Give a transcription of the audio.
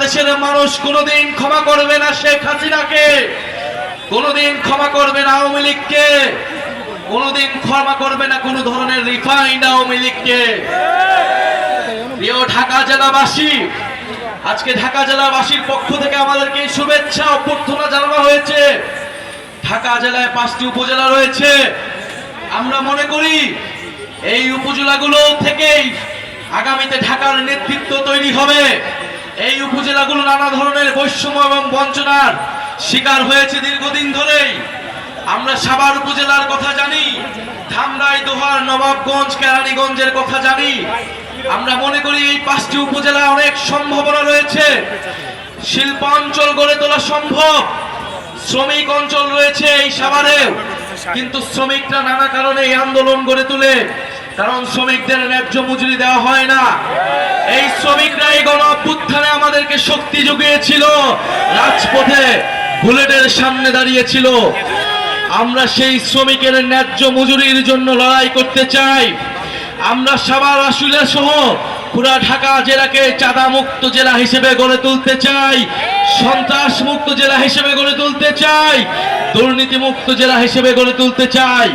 বাংলাদেশের মানুষ কোনোদিন ক্ষমা করবে না শেখ হাসিনাকে, কোনোদিন ক্ষমা করবে না আওয়ামী লীগকে, কোনোদিন ক্ষমা করবে না কোনো ধরনের রিফাইন্ড আওয়ামী লীগকে। প্রিয় ঢাকা জেলাবাসী, আজকে ঢাকা জেলাবাসীর পক্ষ থেকে আমাদেরকে শুভেচ্ছা অভ্যর্থনা জানানো হয়েছে। ঢাকা জেলায় পাঁচটি উপজেলা রয়েছে। আমরা মনে করি এই উপজেলাগুলো থেকেই আগামীতে ঢাকার নেতৃত্ব তৈরি হবে। এই উপজেলাগুলো নানা ধরনের বৈষম্য এবং বঞ্চনার শিকার হয়েছে দীর্ঘদিন ধরেই। আমরা সাভার উপজেলার কথা জানি, ধামরাই, দোহার, নবাবগঞ্জ, কেরানীগঞ্জের কথা জানি। আমরা মনে করি এই পাঁচটি উপজেলা অনেক সম্ভাবনা রয়েছে। শিল্পাঞ্চল গড়ে তোলা সম্ভব। শ্রমিক অঞ্চল রয়েছে এই সাভারেও কিন্তু শ্রমিকরা নানা কারণে এই আন্দোলন গড়ে তুলে। কারণ শ্রমিকদের ন্যায্য মজুরি দেওয়া হয় না। এই শ্রমিকরা এই গণ শক্তি জুগিয়েছিল। রাজপথে বুলেটের সামনে দাঁড়িয়েছিল। আমরা সেই শ্রমিকের ন্যায্য মজুরির জন্য লড়াই করতে চাই। আমরা সাভার আশুলিয়া সহ পুরা ঢাকা জেলাকে চাঁদা মুক্ত জেলা হিসেবে গড়ে তুলতে চাই। সন্ত্রাস মুক্ত জেলা হিসেবে গড়ে তুলতে চাই। দুর্নীতি মুক্ত জেলা হিসেবে গড়ে তুলতে চাই।